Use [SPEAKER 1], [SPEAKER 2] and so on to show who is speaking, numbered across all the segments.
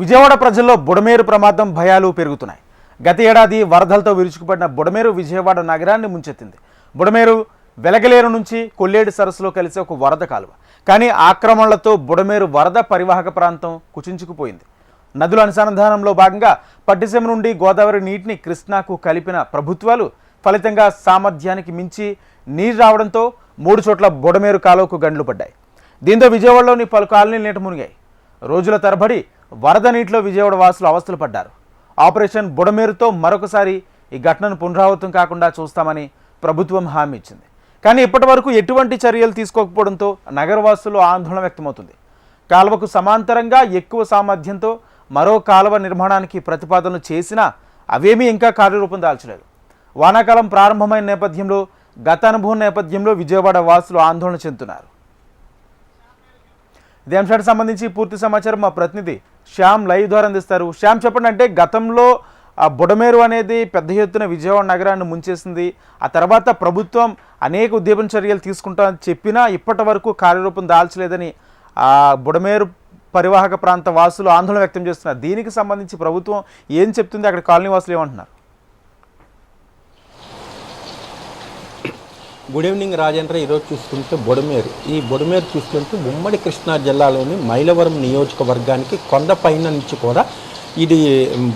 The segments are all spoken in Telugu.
[SPEAKER 1] విజయవాడ ప్రజల్లో బుడమేరు ప్రమాదం భయాలు పెరుగుతున్నాయి. గత ఏడాది వరదలతో విరుచుకుపడిన బుడమేరు విజయవాడ నగరాన్ని ముంచెత్తింది. బుడమేరు వెలగలేరు నుంచి కొల్లేడు సరస్సులో కలిసే ఒక వరద కాలువ. కానీ ఆక్రమణలతో బుడమేరు వరద పరివాహక ప్రాంతం కుచించుకుపోయింది. నదుల అనుసంధానంలో భాగంగా పట్టిసీమ నుండి గోదావరి నీటిని కృష్ణాకు కలిపిన ప్రభుత్వాలు ఫలితంగా సామర్థ్యానికి మించి నీరు రావడంతో మూడు చోట్ల బుడమేరు కాలువకు గండ్లు పడ్డాయి. దీంతో విజయవాడలోని పలు కాలనీలు నీట మునిగాయి. రోజుల తరబడి వరద నీటిలో విజయవాడ వాసులు అవస్థలు పడ్డారు. ఆపరేషన్ బుడమేరుతో మరొకసారి ఈ ఘటనను పునరావృతం కాకుండా చూస్తామని ప్రభుత్వం హామీ ఇచ్చింది. కానీ ఇప్పటి వరకు ఎటువంటి చర్యలు తీసుకోకపోవడంతో నగరవాసులు ఆందోళన వ్యక్తమవుతుంది. కాలువకు సమాంతరంగా ఎక్కువ సామర్థ్యంతో మరో కాలువ నిర్మాణానికి ప్రతిపాదనలు చేసినా అవేమీ ఇంకా కార్యరూపం దాల్చలేదు. వానాకాలం ప్రారంభమైన నేపథ్యంలో గత అనుభవం నేపథ్యంలో విజయవాడ వాసులు ఆందోళన చెందుతున్నారు. ఇదే అంశానికి సంబంధించి పూర్తి సమాచారం మా ప్రతినిధి శ్యామ్ లైవ్ ద్వారా అందిస్తారు. శ్యామ్ చెప్పండి అంటే గతంలో ఆ బుడమేరు అనేది పెద్ద ఎత్తున విజయవాడ నగరాన్ని ముంచేసింది. ఆ తర్వాత ప్రభుత్వం అనేక ఉద్యమం చర్యలు తీసుకుంటామని చెప్పినా ఇప్పటి వరకు కార్యరూపం దాల్చలేదని ఆ బుడమేరు పరివాహక ప్రాంత వాసులు ఆందోళన వ్యక్తం చేస్తున్నారు. దీనికి సంబంధించి ప్రభుత్వం ఏం చెప్తుంది? అక్కడ కాలనీ వాసులు ఏమంటున్నారు?
[SPEAKER 2] Good evening Rajendra. ఈరోజు చూసుకుంటే బొడమేరు. ఈ బొడమేరు చూసుకుంటే ఉమ్మడి కృష్ణా జిల్లాలోని మైలవరం నియోజకవర్గానికి కొండపైన నుంచి కూడా ఇది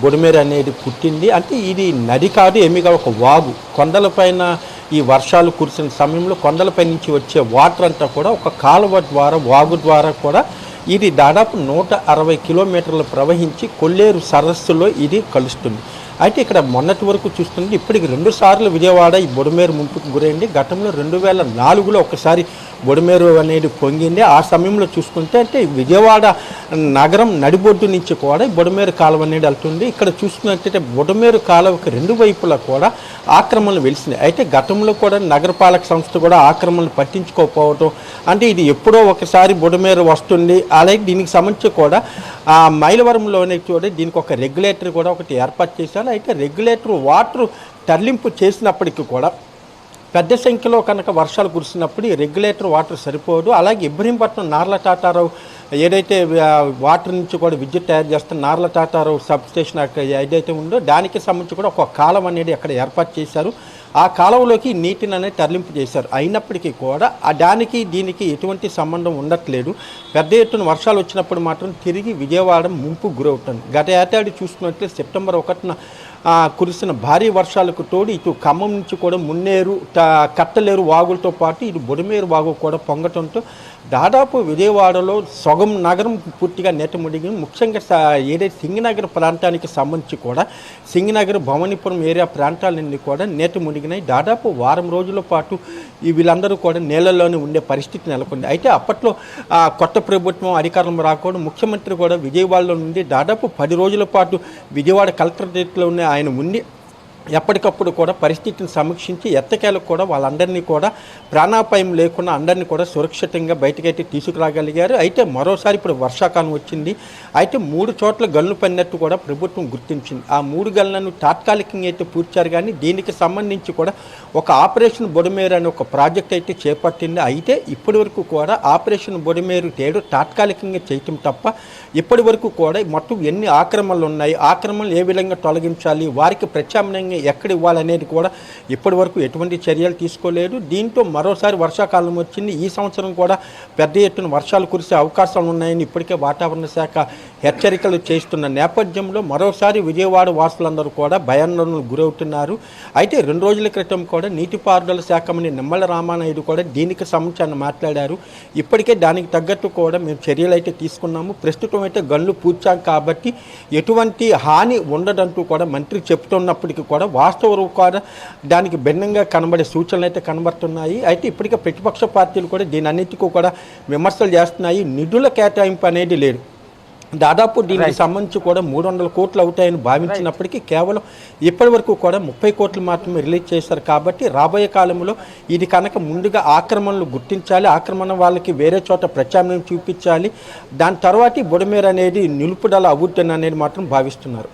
[SPEAKER 2] బొడమేరు అనేది పుట్టింది. అంటే ఇది నది కాదు ఏమి కాదు ఒక వాగు. కొండలపైన ఈ వర్షాలు కురిసిన సమయంలో కొండలపై నుంచి వచ్చే వాటర్ అంతా కూడా ఒక కాలువ ద్వారా వాగు ద్వారా కూడా ఇది దాదాపు నూట అరవై కిలోమీటర్లు ప్రవహించి కొల్లేరు సరస్సులో ఇది కలుస్తుంది. అయితే ఇక్కడ మొన్నటి వరకు చూస్తుంటే ఇప్పటికి రెండు సార్లు విజయవాడ ఈ బొడమేరు ముంపుకు గురైంది. గతంలో రెండు వేల నాలుగులో ఒకసారి బొడమేరు అనేది పొంగింది. ఆ సమయంలో చూసుకుంటే అంటే విజయవాడ నగరం నడిబొడ్డు నుంచి కూడా ఈ బొడమేరు కాలువ అనేది వెళ్తుంది. ఇక్కడ చూసుకున్నట్టయితే బొడమేరు కాలువకి రెండు వైపులా కూడా ఆక్రమణలు వెలిసింది. అయితే గతంలో కూడా నగరపాలక సంస్థ కూడా ఆక్రమణలు పట్టించుకోకపోవటం అంటే ఇది ఎప్పుడో ఒకసారి బుడమేరు వస్తుంది. అలాగే దీనికి సంబంధించి కూడా ఆ మైలవరంలోనే చూడండి దీనికి ఒక రెగ్యులేటర్ కూడా ఒకటి ఏర్పాటు చేశారు. అయితే రెగ్యులేటర్ వాటర్ తరలింపు చేసినప్పటికీ కూడా పెద్ద సంఖ్యలో కనుక వర్షాలు కురిసినప్పుడు ఈ రెగ్యులేటర్ వాటర్ సరిపోదు. అలాగే ఇబ్రహీంపట్నం నార్ల టాటారావు ఏదైతే వాటర్ నుంచి కూడా విద్యుత్ తయారు చేస్తున్న నార్ల టాటారావు సబ్ స్టేషన్ అక్కడ ఏదైతే ఉందో దానికి సంబంధించి కూడా ఒక కాలం అనేది అక్కడ ఏర్పాటు చేశారు. ఆ కాలంలోకి నీటిని అనేది తరలింపు చేశారు. అయినప్పటికీ కూడా ఆ దానికి దీనికి ఎటువంటి సంబంధం ఉండట్లేదు. పెద్ద ఎత్తున వర్షాలు వచ్చినప్పుడు మాత్రం తిరిగి విజయవాడ ముంపు గురవుతుంది. గత ఏటాడు చూసుకున్నట్లయితే సెప్టెంబర్ ఒకటిన కురిసిన భారీ వర్షాలకు తోడు ఇటు ఖమ్మం నుంచి కూడా మున్నేరు కట్టలేరు వాగులతో పాటు ఇటు బుడమేరు వాగు కూడా పొంగటంతో దాదాపు విజయవాడలో సగం నగరం పూర్తిగా నేట మునిగి ముఖ్యంగా ఏదైతే సింగనగర్ ప్రాంతానికి సంబంధించి కూడా సింగనగర్ భవానీపురం ఏరియా ప్రాంతాలన్నీ కూడా నేట మునిగినాయి. దాదాపు వారం రోజుల పాటు ఈ వీళ్ళందరూ కూడా నీళ్ళలోనే ఉండే పరిస్థితి నెలకొంది. అయితే అప్పట్లో కొత్త ప్రభుత్వం అధికారం రాకూడదు ముఖ్యమంత్రి కూడా విజయవాడలో నుండి దాదాపు పది రోజుల పాటు విజయవాడ కలెక్టరేట్లో ఉన్న ఆయన ఉండి ఎప్పటికప్పుడు కూడా పరిస్థితిని సమీక్షించి ఎత్తకేలకు కూడా వాళ్ళందరినీ కూడా ప్రాణాపాయం లేకుండా అందరినీ కూడా సురక్షితంగా బయటకైతే తీసుకురాగలిగారు. అయితే మరోసారి ఇప్పుడు వర్షాకాలం వచ్చింది. అయితే మూడు చోట్ల గల్లు పడినట్టు కూడా ప్రభుత్వం గుర్తించింది. ఆ మూడు గన్లను తాత్కాలికంగా అయితే పూర్చారు కానీ దీనికి సంబంధించి కూడా ఒక ఆపరేషన్ బొడమేరు అనే ఒక ప్రాజెక్ట్ అయితే చేపట్టింది. అయితే ఇప్పటి వరకు కూడా ఆపరేషన్ బొడమేరు తేడు తాత్కాలికంగా చేయటం తప్ప ఇప్పటి వరకు కూడా మొత్తం ఎన్ని ఆక్రమణలు ఉన్నాయి ఆక్రమణలు ఏ విధంగా తొలగించాలి వారికి ప్రత్యామ్నాయంగా ఎక్కడ ఇవ్వాలనేది కూడా ఇప్పటి వరకు ఎటువంటి చర్యలు తీసుకోలేదు. దీంతో మరోసారి వర్షాకాలం వచ్చింది. ఈ సంవత్సరం కూడా పెద్ద ఎత్తున వర్షాలు కురిసే అవకాశాలు ఉన్నాయని ఇప్పటికే వాతావరణ శాఖ హెచ్చరికలు చేస్తున్న నేపథ్యంలో మరోసారి విజయవాడ వాసులందరూ కూడా భయాందోళనకు గురవుతున్నారు. అయితే రెండు రోజుల క్రితం కూడా నీటిపారుదల శాఖ మంత్రి నిమ్మల రామానాయుడు కూడా దీనికి సంబంధించి మాట్లాడారు. ఇప్పటికే దానికి తగ్గట్టు కూడా మేము చర్యలు అయితే తీసుకున్నాము. ప్రస్తుతం అయితే గన్లు పూడ్చాం కాబట్టి ఎటువంటి హాని ఉండదంటూ కూడా మంత్రి చెప్తున్నప్పటికీ కూడా వాస్తవ కూడా దానికి భిన్నంగా కనబడే సూచనలు అయితే కనబడుతున్నాయి. అయితే ఇప్పటికే ప్రతిపక్ష పార్టీలు కూడా దీని అన్నిటికీ కూడా విమర్శలు చేస్తున్నాయి. నిధుల కేటాయింపు అనేది లేదు. దాదాపు దీనికి సంబంధించి కూడా మూడు వందల కోట్లు అవుతాయని భావించినప్పటికీ కేవలం ఇప్పటి వరకు కూడా ముప్పై కోట్లు మాత్రమే రిలీజ్ చేశారు కాబట్టి రాబోయే కాలంలో ఇది కనుక ముందుగా ఆక్రమణలు గుర్తించాలి ఆక్రమణ వాళ్ళకి వేరే చోట ప్రత్యామ్నాయం చూపించాలి దాని తర్వాత బుడమేర అనేది నిలుపుదల అవుతుంది అనేది మాత్రం భావిస్తున్నారు.